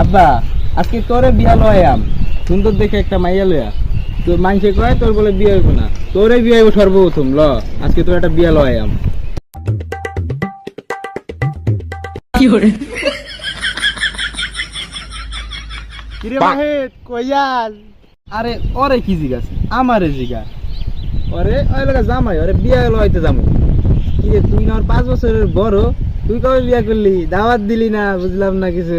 আব্বা আজকে তোরে বিয়া লয়াম সুন্দর দেখে একটা মাইয়া লয়া। তো মাইসে কয় তোর বলে বিয়ে হইব না। তোরে বিয়ে হইব সর্বপ্রথম ল। আজকে তোর একটা বিয়া লয়াম কিরে মাহিত কইয়াল আরে ওরে কি জিগাস আমারে জিগা ওরে ওই লগা জামাই ওরে বিয়া লইতে যাব। কি রে তুই না পাঁচ বছরের বড়? তুই কবে বিয়া করলি? দাওয়াত দিলি না বুঝলাম না কিছু।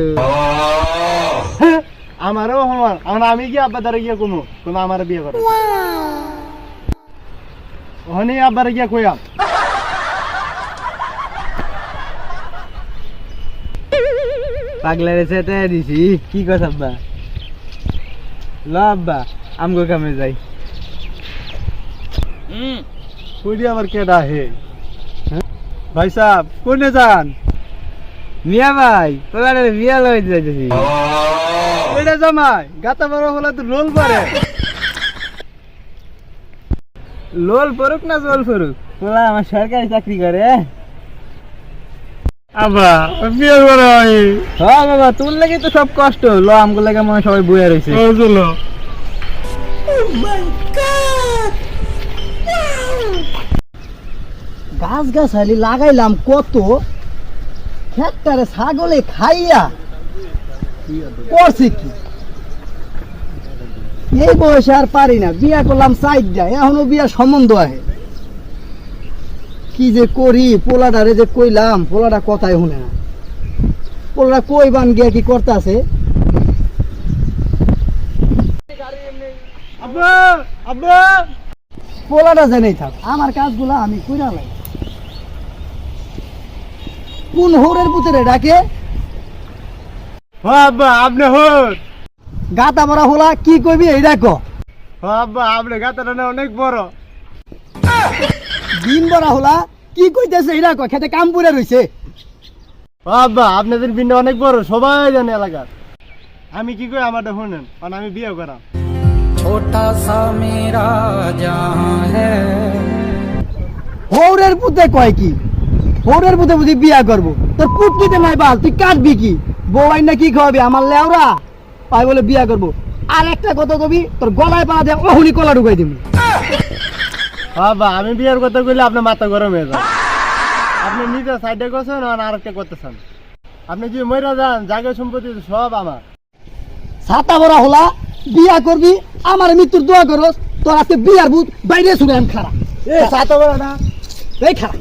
আমারও আমার আমার আমি কি আব্বা দ্বারা গিয়া কোনো কোনো আমার বিয়ে করে ওখানে আব্বারে গিয়া কইয়াম পাগলারে সেটা দিছি। কি কথা আব্বা? ল আব্বা আমগো কামে যাই। কইরি আবার কেডা হে? হ্যাঁ? ভাই সাহেব কোনে যান? মিয়া ভাই তোরা বিয়া লইতে যাইতেছি। কইরা জামাই গাতা বড় হলে তো রোল পারে। লোল পড়ুক না জল পড়ুক আমার সরকারি চাকরি করে। আব্বা বিয়ে করে হয়। হ্যাঁ বাবা তোর লাগে তো সব কষ্ট। ল আমগো লাগে মনে সবাই বইয়া রয়েছে চলো। গাছ গাছালি লাগাইলাম কত? খেতটারে ছাগলে খাইয়া করছে কি? এই বয়সে আর পারি না। বিয়া করলাম চাইডা এখনও বিয়া সম্বন্ধ আহে কি যে করি, পোলাটারে যে কইলাম, পোলাটা কথাই শুনে না। পোলাটা কই বান গিয়া কি আব্বা আব্বা পোলাটা জেনেই থাক, আমার কাজগুলা আমি কইরা লাই কোন হোরের পুতরে ডাকে? আব্বা আপনি হোক গাতা মারা হোলা কি কবি এইটা ক আপনি গাতাটা না অনেক বড়। দিন বড় হোলা কি কইতেছে এইটা ক খেতে কাম পুরে রইছে। আব্বা আপনাদের বিনটা অনেক বড় সবাই জানে এলাকার। আমি কি কই আমারটা শুনেন কারণ আমি বিয়ে করাম। ছোটা সা মেরা জাহাঁ হৌরের পুতে কয় কি? হৌরের পুতে বুঝি বিয়া করব। তোর পুতলিতে নাই বাল তুই কাটবি কি? বউ আইনা কি খাওয়াবি? আমার লেওরা? পাই বলে বিয়া করব। আর একটা কথা কবি তোর গলায় পাড়া দিয়ে অহুনি কলা ঢুকাই দিবি। বাবা আমি বিয়ের কথা কইলে আপনার মাথা গরম হয়ে যায়। আপনি নিজে সাইডে করছেন আর আরেকটা করতেছেন। আপনি যদি মইরা যান জায়গা সম্পত্তি সব আমার। ছাতা বড়া হোলা বিয়া করবি আমার মৃত্যুর দোয়া করস তোর আজকে বিয়ার বুথ বাইরে শুনে আমি খারাপ এ সাত বড় না। এই খারাপ